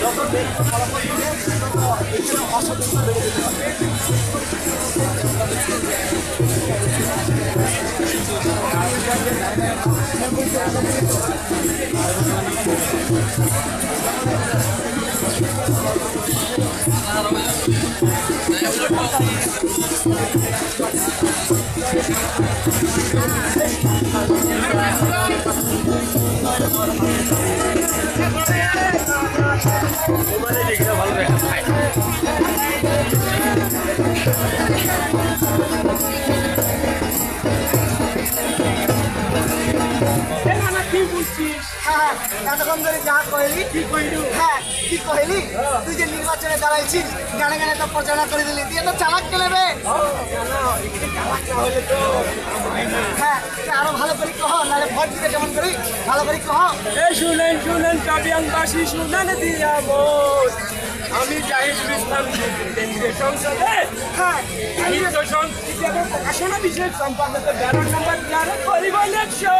যত দেখতে ফলাফল এখানে অসতর্ক বেড়ে যেতে পারে Vamos, Maria হ্যাঁ এতক্ষণ ধরে যা কইলি কি কইলু? হ্যাঁ কি কইলি? তুই যে নির্বাচনে দাঁড়াইছিস গানে গানে তো প্রচারণা করে দিলি তুই তো চালাক কেলে রে হ্যাঁ তুই আরও ভালো করে কহ নাহলে ভোট দিতে কেমন করি? ভালো করে কহ। এই শুনেন শুনেন কাবিয়ানবাসী শুনেন দিয়া ভোট। আমি জাহিদুল ইসলাম কেন্দ্রীয় সংসদে। হ্যাঁ প্রকাশনা সম্পাদকের নাম্বার তেরো করিব ইলেকশন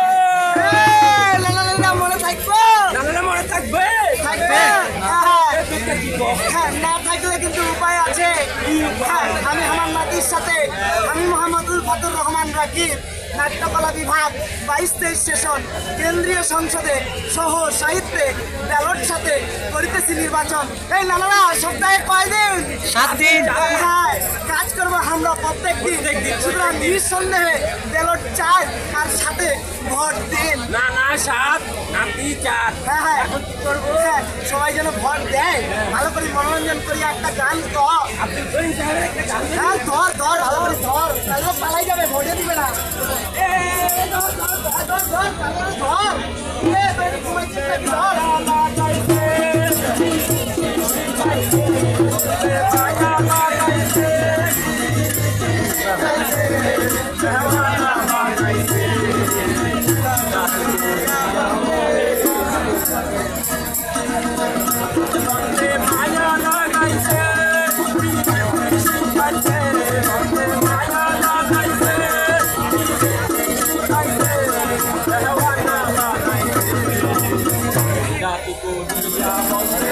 হ্যাঁ না থাকলে কিন্তু উপায় আছে। হ্যাঁ আমি আমার নাতির সাথে আমি মোহাম্মদুল ফতুর রহমান রাকিব নাট্যকলা বিভাগ বাইশ তেইশ সেশন কেন্দ্রীয় সংসদে সহ সাহিত্যে ব্যালট সাথে করিতেছি নির্বাচন। এই নানারা সপ্তাহে কয়দিন? সাত দিন। হ্যাঁ কাজ করব আমরা প্রত্যেক দিন। সুতরাং নিঃসন্দেহে ব্যালট চাই আর সাথে ভোট দিন। না না সাত এখন কি করব? হ্যাঁ সবাই যেন ভোট দেয়। ভালো করে মনোরঞ্জন করি একটা গান। হ্যাঁ ধর ধর ভালো করে ধর। Itu dia.